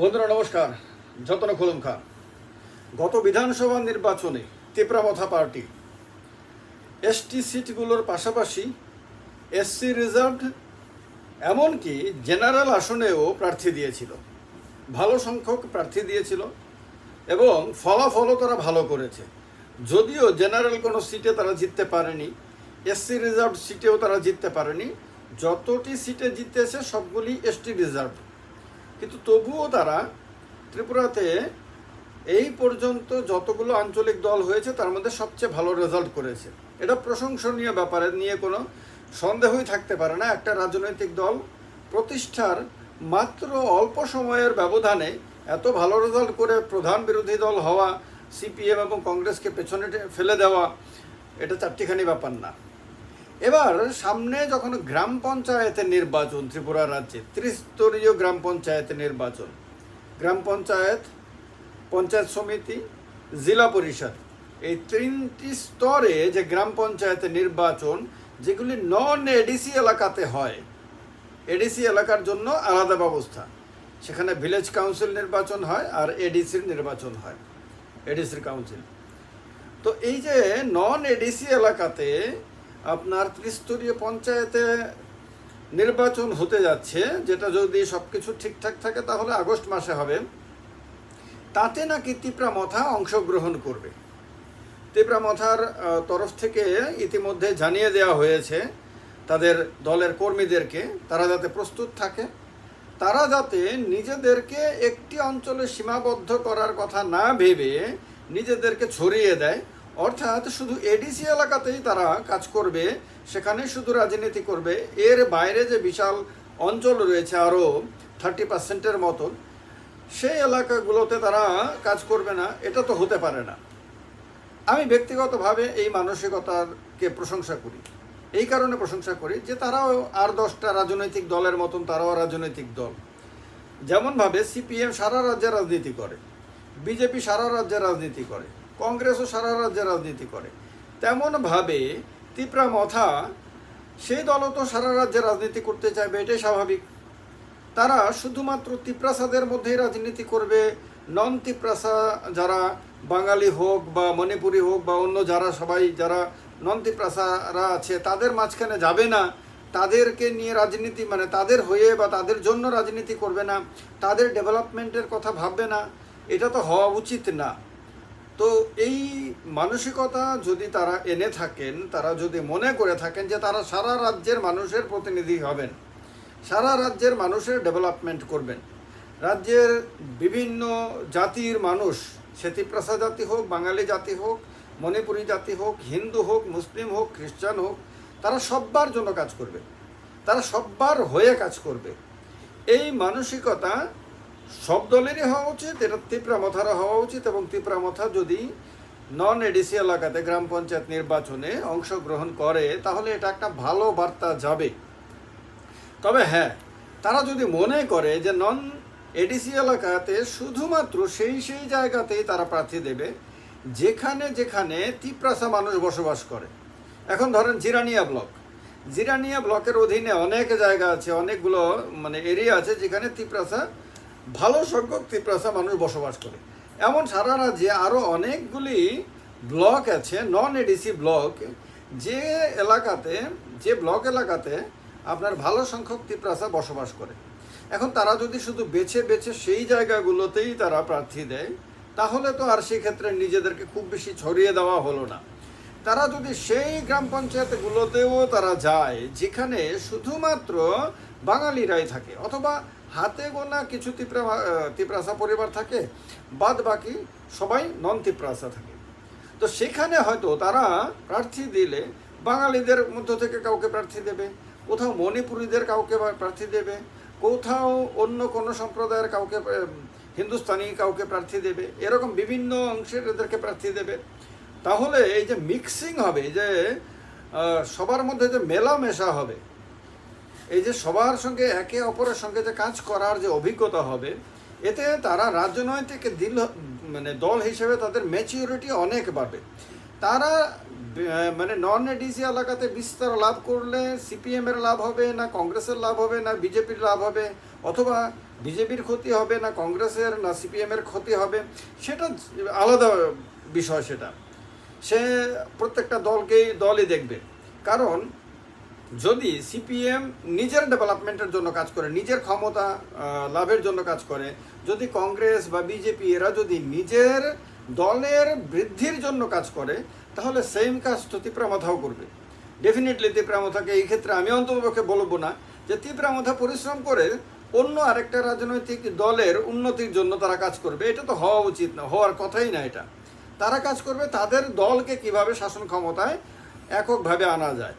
বন্ধুরা, নমস্কার। যতন খুলুম খান গত বিধানসভা নির্বাচনে তেপরামথা পার্টি। এসটি সিটগুলোর পাশাপাশি এসসি রিজার্ভ, এমনকি জেনারেল আসনেও প্রার্থী দিয়েছিল। ভালো সংখ্যক প্রার্থী দিয়েছিল এবং ফলাফলও তারা ভালো করেছে। যদিও জেনারেল কোনো সিটে তারা জিততে পারেনি, এসসি রিজার্ভ সিটেও তারা জিততে পারেনি। যতটি সিটে জিতেছে সবগুলি এসটি রিজার্ভ। কিন্তু তবুও তারা ত্রিপুরাতে এই পর্যন্ত যতগুলো আঞ্চলিক দল হয়েছে, তার মধ্যে সবচেয়ে ভালো রেজাল্ট করেছে। এটা প্রশংসনীয় ব্যাপারে নিয়ে কোনো সন্দেহই থাকতে পারে না। একটা রাজনৈতিক দল প্রতিষ্ঠার মাত্র অল্প সময়ের ব্যবধানে এত ভালো রেজাল্ট করে প্রধান বিরোধী দল হওয়া, সিপিএম এবং কংগ্রেসকে পেছনে ফেলে দেওয়া, এটা চারটিখানি ব্যাপার না। এবার সামনে যখন গ্রাম পঞ্চায়েতের নির্বাচন, ত্রিপুরা রাজ্যে ত্রিস্তরীয় গ্রাম পঞ্চায়েতের নির্বাচন, গ্রাম পঞ্চায়েত পঞ্চায়েত সমিতি, জেলা পরিষদ, এই তিনটি স্তরে যে গ্রাম পঞ্চায়েতের নির্বাচন, যেগুলি নন এডিসি এলাকাতে হয় এডিসি এলাকার জন্য আলাদা ব্যবস্থা। সেখানে ভিলেজ কাউন্সিল নির্বাচন হয় আর এডিসির নির্বাচন হয় এডিসির কাউন্সিল তো এই যে নন এডিসি এলাকাতে আপনার ত্রিস্তরীয় পঞ্চায়েতে নির্বাচন হতে যাচ্ছে, যেটা যদি সব কিছু ঠিকঠাক থাকে তাহলে আগস্ট মাসে হবে। তাতে নাকি তিপ্রা মথা অংশগ্রহণ করবে। তিপ্রা মথার তরফ থেকে ইতিমধ্যে জানিয়ে দেওয়া হয়েছে তাদের দলের কর্মীদেরকে, তারা যাতে প্রস্তুত থাকে। তারা যাতে নিজেদেরকে একটি অঞ্চলে সীমাবদ্ধ করার কথা না ভেবে নিজেদেরকে ছড়িয়ে দেয়। অর্থাৎ শুধু এডিসি এলাকাতেই তারা কাজ করবে, সেখানে শুধু রাজনীতি করবে। এর বাইরে যে বিশাল অঞ্চল রয়েছে আরও থার্টি পার্সেন্টের মতন, সেই এলাকাগুলোতে তারা কাজ করবে না, এটা তো হতে পারে না। আমি ব্যক্তিগতভাবে এই মানসিকতাকে প্রশংসা করি। এই কারণে প্রশংসা করি যে তারাও আর দশটা রাজনৈতিক দলের মতন, তারাও রাজনৈতিক দল। যেমনভাবে সিপিএম সারা রাজ্যে রাজনীতি করে বিজেপি সারা রাজ্যে রাজনীতি করে। কংগ্রেসও সারা রাজ্যে রাজনীতি করে। তেমনভাবে তিপ্রা মথা, সেই দলও তো সারা রাজ্যে রাজনীতি করতে চাইবে, এটাই স্বাভাবিক। তারা শুধুমাত্র তিপ্রাসাদের মধ্যেই রাজনীতি করবে, নন তিপ্রাসা যারা বাঙালি হোক বা মণিপুরি হোক বা অন্য যারা সবাই যারা নন তিপ্রাসারা আছে, তাদের মাঝখানে যাবে না। তাদেরকে নিয়ে রাজনীতি মানে তাদের হয়ে বা তাদের জন্য রাজনীতি করবে না, তাদের ডেভেলপমেন্টের কথা ভাববে না, এটা তো হওয়া উচিত না। তো এই মানসিকতা যদি তারা এনে থাকেন, তারা যদি মনে করে থাকেন যে তারা সারা রাজ্যের মানুষের প্রতিনিধি হবেন, সারা রাজ্যের মানুষের ডেভেলপমেন্ট করবেন, রাজ্যের বিভিন্ন জাতির মানুষ সেতিপ্রাসা জাতি হোক, বাঙালি জাতি হোক, মণিপুরি জাতি হোক, হিন্দু হোক, মুসলিম হোক, খ্রিস্টান হোক, তারা সব্বার জন্য কাজ করবে, তারা সব্বার হয়ে কাজ করবে। এই মানসিকতা সব দলেরই হওয়া উচিত, এটা তিপ্রামথারও হওয়া উচিত এবং তিপ্রামথা যদি নন এডিসি এলাকাতে গ্রাম পঞ্চায়েত নির্বাচনে অংশগ্রহণ করে, তাহলে এটা একটা ভালো বার্তা যাবে। তবে হ্যাঁ তারা যদি মনে করে যে নন এডিসি এলাকাতে শুধুমাত্র সেই সেই জায়গাতেই তারা প্রার্থী দেবে, যেখানে যেখানে তিপ্রাসা মানুষ বসবাস করে। এখন ধরেন জিরানিয়া ব্লক। জিরানিয়া ব্লকের অধীনে অনেক জায়গা আছে, অনেকগুলো মানে এরিয়া আছে যেখানে তিপ্রাসা ভালো সংখ্যক তিপ্রাসা মানুষ বসবাস করে। এমন সারা রাজ্যে আরও অনেকগুলি ব্লক আছে নন এডিসি ব্লক, যে এলাকাতে, যে ব্লক এলাকাতে আপনার ভালো সংখ্যক তিপ্রাসা বসবাস করে। এখন তারা যদি শুধু বেছে বেছে সেই জায়গাগুলোতেই তারা প্রার্থী দেয়, তাহলে তো আর সেক্ষেত্রে নিজেদেরকে খুব বেশি ছড়িয়ে দেওয়া হলো না। তারা যদি সেই গ্রাম পঞ্চায়েতগুলোতেও তারা যায়, যেখানে শুধুমাত্র বাঙালিরাই থাকে, অথবা হাতে গোনা কিছু তিপ্রা তিপ্রাসা পরিবার থাকে, বাদ বাকি সবাই নন তিপ্রাসা থাকে। তো সেখানে হয়তো তারা প্রার্থী দিলে বাঙালিদের মধ্য থেকে কাউকে প্রার্থী দেবে, কোথাও মণিপুরীদের কাউকে প্রার্থী দেবে, কোথাও অন্য কোনো সম্প্রদায়ের কাউকে হিন্দুস্তানি কাউকে প্রার্থী দেবে, এরকম বিভিন্ন অংশের এদেরকে প্রার্থী দেবে। তাহলে এই যে মিক্সিং হবে, এই যে সবার মধ্যে যে মেলামেশা হবে, এই যে সবার সঙ্গে একে অপরের সঙ্গে যে কাজ করার যে অভিজ্ঞতা হবে, এতে তারা রাজনৈতিক দিল মানে দল হিসেবে তাদের ম্যাচিউরিটি অনেক বাড়বে। তারা মানে নন এডিসি এলাকাতে বিস্তার লাভ করলে সিপিএমের লাভ হবে না, কংগ্রেসের লাভ হবে না বিজেপির লাভ হবে, অথবা বিজেপির ক্ষতি হবে না, কংগ্রেসের না সিপিএমের ক্ষতি হবে, সেটা আলাদা বিষয় সেটা। সে প্রত্যেকটা দলকেই, দলই দেখবে। কারণ যদি সিপিএম নিজের ডেভেলপমেন্টের জন্য কাজ করে, নিজের ক্ষমতা লাভের জন্য কাজ করে, যদি কংগ্রেস বা বিজেপি এরা যদি নিজের দলের বৃদ্ধির জন্য কাজ করে, তাহলে সেম কাজ তো তিপ্রামাথাও করবে। ডেফিনেটলি তিপ্রামাথাকে এই ক্ষেত্রে আমি অন্ততপক্ষে বলব না যে তিপ্রামাথা পরিশ্রম করে অন্য আরেকটা রাজনৈতিক দলের উন্নতির জন্য তারা কাজ করবে। এটা তো হওয়া উচিত না, হওয়ার কথাই না এটা। তারা কাজ করবে, তাদের দলকে কীভাবে শাসন ক্ষমতায় এককভাবে আনা যায়।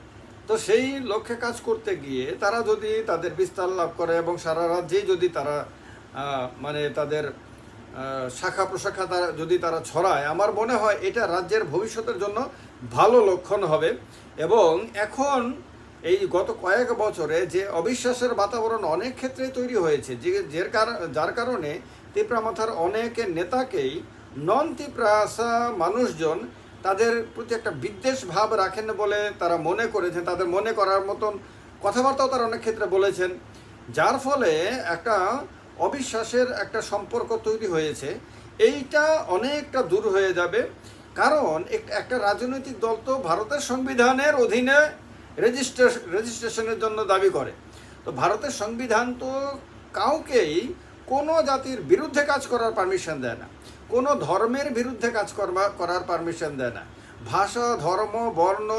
তো সেই লক্ষ্যে কাজ করতে গিয়ে তারা যদি তাদের বিস্তার লাভ করে এবং সারা রাজ্যেই যদি তারা মানে তাদের শাখা প্রশাখা তারা, যদি তারা ছড়ায়, আমার মনে হয় এটা রাজ্যের ভবিষ্যতের জন্য ভালো লক্ষণ হবে। এবং এখন এই গত কয়েক বছরে যে অবিশ্বাসের বাতাবরণ অনেক ক্ষেত্রেই তৈরি হয়েছে, যে, যের কার- যার কারণে তিপ্রামাথার অনেক নেতাকেই নন তিপ্রাসা মানুষজন তাদের প্রতি একটা বিদ্বেষ ভাব রাখেন বলে তারা মনে করেছেন, তাদের মনে করার মতন কথাবার্তাও তারা অনেক ক্ষেত্রে বলেছেন। যার ফলে একটা অবিশ্বাসের একটা সম্পর্ক তৈরি হয়েছে। এইটা অনেকটা দূর হয়ে যাবে। কারণ এক- একটা রাজনৈতিক দল তো ভারতের সংবিধানের অধীনে রেজিস্ট্রেশন রেজিস্ট্রেশনের জন্য দাবি করে। তো ভারতের সংবিধান তো কাউকেই কোনো জাতির বিরুদ্ধে কাজ করার পারমিশন দেয় না। কোনো ধর্মের বিরুদ্ধে কাজ করার পারমিশন দেয় না। ভাষা, ধর্ম, বর্ণ,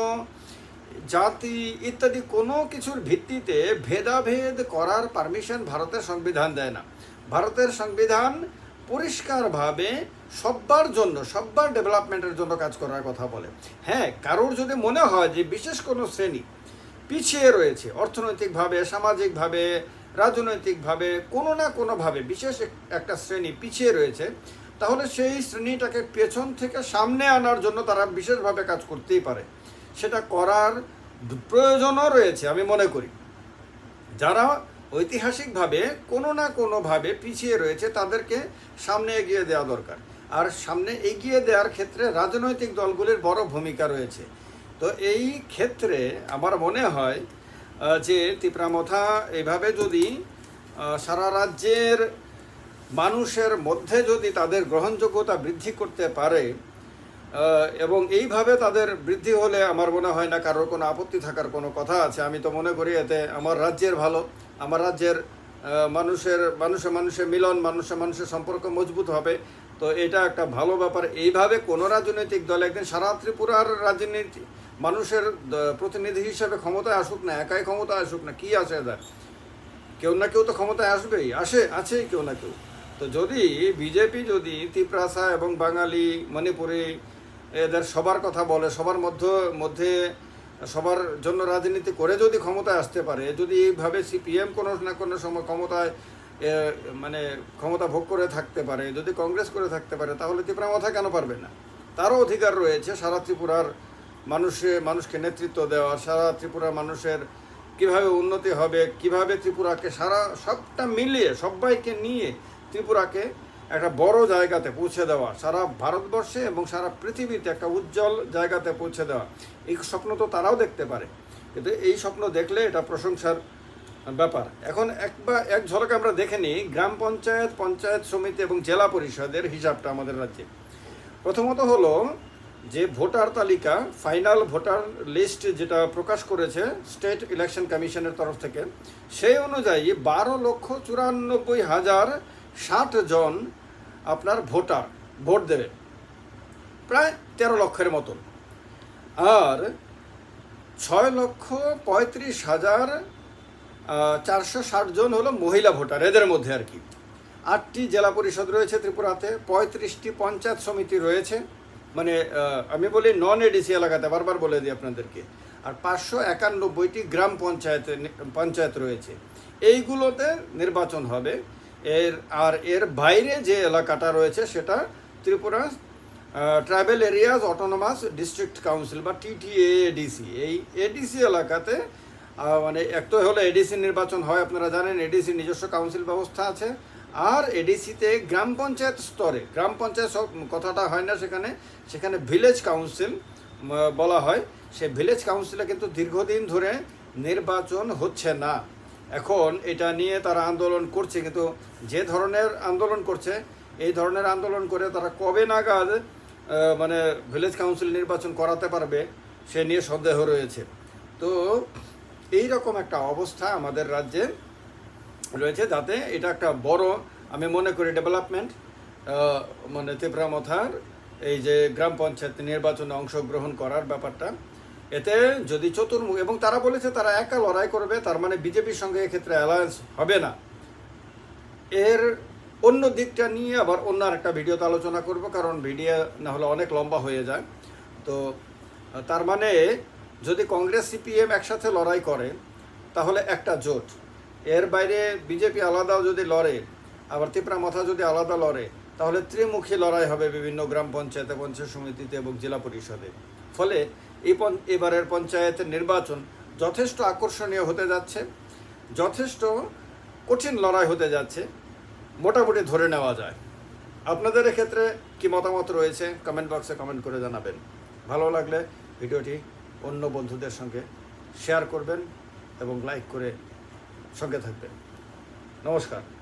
জাতি ইত্যাদি কোনো কিছুর ভিত্তিতে ভেদাভেদ করার পারমিশন ভারতের সংবিধান দেয় না। ভারতের সংবিধান পরিষ্কারভাবে সব্বার জন্য, সব্বার ডেভেলপমেন্টের জন্য কাজ করার কথা বলে। হ্যাঁ কারোর যদি মনে হয় যে বিশেষ কোনো শ্রেণি পিছিয়ে রয়েছে, অর্থনৈতিকভাবে, সামাজিকভাবে, রাজনৈতিকভাবে, কোনো না কোনোভাবে বিশেষ একটা শ্রেণি পিছিয়ে রয়েছে তাহলে সেই শ্রেণীটাকে পেছন থেকে সামনে আনার জন্য তারা বিশেষভাবে কাজ করতেই পারে। সেটা করার প্রয়োজনও রয়েছে, আমি মনে করি। যারা ঐতিহাসিকভাবে কোনো না কোনোভাবে পিছিয়ে রয়েছে, তাদেরকে সামনে এগিয়ে দেওয়া দরকার। আর সামনে এগিয়ে দেওয়ার ক্ষেত্রে রাজনৈতিক দলগুলির বড় ভূমিকা রয়েছে। তো এই ক্ষেত্রে আমার মনে হয় যে তিপ্রামথা এভাবে যদি সারা রাজ্যের মানুষের মধ্যে যদি তাদের গ্রহণযোগ্যতা বৃদ্ধি করতে পারে এবং এইভাবে তাদের বৃদ্ধি হলে আমার মনে হয় না কারোর কোনো আপত্তি থাকার কোনো কথা আছে। আমি তো মনে করি এতে আমার রাজ্যের ভালো, আমার রাজ্যের মানুষের, মানুষে মানুষে মিলন, মানুষে মানুষের সম্পর্ক মজবুত হবে। তো এটা একটা ভালো ব্যাপার। এইভাবে কোনো রাজনৈতিক দল একদিন সারা ত্রিপুরার রাজনীতি, মানুষের প্রতিনিধি হিসেবে ক্ষমতায় আসুক না, একাই ক্ষমতায় আসুক না, কি আসে এদের? কেউ না কেউ তো ক্ষমতায় আসবেই, আসে, আছেই কেউ না কেউ। তো যদি বিজেপি যদি তিপ্রাসা এবং বাঙালি মণিপুরি এদের সবার কথা বলে, সবার মধ্যে মধ্যে সবার জন্য রাজনীতি করে যদি ক্ষমতায় আসতে পারে, যদি এইভাবে সিপিএম কোনো না কোনো সময় ক্ষমতায় মানে ক্ষমতা ভোগ করে থাকতে পারে, যদি কংগ্রেস করে থাকতে পারে, তাহলে ত্রিপুরা কেন পারবে না? তারও অধিকার রয়েছে সারা ত্রিপুরার মানুষে, মানুষকে নেতৃত্ব দেওয়া সারা ত্রিপুরার মানুষের কীভাবে উন্নতি হবে, কীভাবে ত্রিপুরাকে সারা সবটা মিলিয়ে, সবাইকে নিয়ে ত্রিপুরাকে একটা বড় জায়গাতে পৌঁছে দেওয়া, সারা ভারতবর্ষে এবং সারা পৃথিবীতে একটা উজ্জ্বল জায়গাতে পৌঁছে দেওয়া, এই স্বপ্ন তো তারাও দেখতে পারে। কিন্তু এই স্বপ্ন দেখলে এটা প্রশংসার ব্যাপার। এখন এক বা এক ঝলকে আমরা দেখে নিই, গ্রাম পঞ্চায়েত পঞ্চায়েত সমিতি এবং জেলা পরিষদের হিসাবটা আমাদের রাজ্যে। প্রথমত হলো যে ভোটার তালিকা, ফাইনাল ভোটার লিস্ট যেটা প্রকাশ করেছে স্টেট ইলেকশন কমিশনের তরফ থেকে, সেই অনুযায়ী বারো লক্ষ চুরানব্বই হাজার ষাট জন আপনার ভোটার, ভোট দেবে। প্রায় তেরো লক্ষের মতন। আর ছয় লক্ষ পঁয়ত্রিশ হাজার চারশো ষাট জন হলো মহিলা ভোটার, এদের মধ্যে আর কি। আটটি জেলা পরিষদ রয়েছে ত্রিপুরাতে, পঁয়ত্রিশটি পঞ্চায়েত সমিতি রয়েছে। মানে আমি বলি নন এডিসি এলাকাতে, বারবার বলে দিই আপনাদেরকে। আর পাঁচশো একানব্বইটি গ্রাম পঞ্চায়েতে, পঞ্চায়েত রয়েছে। এইগুলোতে নির্বাচন হবে। এর, আর এর বাইরে যে এলাকাটা রয়েছে সেটা Tripura tribal areas autonomous district council বা টিটিএ এডিসি এই এডিসি এলাকাতে মানে এক তো হলো এডিসি নির্বাচন হয়, আপনারা জানেন এডিসি নিজস্ব কাউন্সিল ব্যবস্থা আছে। আর এডিসিতে গ্রাম পঞ্চায়েত স্তরে, গ্রাম পঞ্চায়েত সব কথাটা হয় না সেখানে সেখানে ভিলেজ কাউন্সিল বলা হয়। সে ভিলেজ কাউন্সিলে কিন্তু দীর্ঘদিন ধরে নির্বাচন হচ্ছে না। এখন এটা নিয়ে তারা আন্দোলন করছে, কিন্তু যে ধরনের আন্দোলন করছে, এই ধরনের আন্দোলন করে তারা কবে নাগাদ মানে ভিলেজ কাউন্সিল নির্বাচন করাতে পারবে, সে নিয়ে সন্দেহ রয়েছে। তো এই রকম একটা অবস্থা আমাদের রাজ্যে রয়েছে, যাতে এটা একটা বড়, আমি মনে করি ডেভেলপমেন্ট মানে তেপরামথার এই যে গ্রাম পঞ্চায়েত নির্বাচনে অংশগ্রহণ করার ব্যাপারটা। এতে যদি চতুর্মুখ, এবং তারা বলেছে তারা একা লড়াই করবে, তার মানে বিজেপির সঙ্গে এক্ষেত্রে অ্যালায়েন্স হবে না। এর অন্য দিকটা নিয়ে আবার অন্য একটা ভিডিওতে আলোচনা করব, কারণ ভিডিও না হলে অনেক লম্বা হয়ে যায়। তো, তার মানে যদি কংগ্রেস, সিপিএম একসাথে লড়াই করে, তাহলে একটা জোট। এর বাইরে বিজেপি আলাদাও যদি লড়ে, আবার ত্রিপুরা মাথা যদি আলাদা লড়ে, তাহলে ত্রিমুখী লড়াই হবে বিভিন্ন গ্রাম পঞ্চায়েতে, পঞ্চায়েত সমিতিতে এবং জেলা পরিষদে। ফলে এই এবারের পঞ্চায়েতের নির্বাচন যথেষ্ট আকর্ষণীয় হতে যাচ্ছে, যথেষ্ট কঠিন লড়াই হতে যাচ্ছে, মোটামুটি ধরে নেওয়া যায়। আপনাদের ক্ষেত্রে কি মতামত রয়েছে কমেন্ট বক্সে কমেন্ট করে জানাবেন। ভালো লাগলে ভিডিওটি অন্য বন্ধুদের সঙ্গে শেয়ার করবেন এবং লাইক করে সঙ্গে থাকবেন। নমস্কার।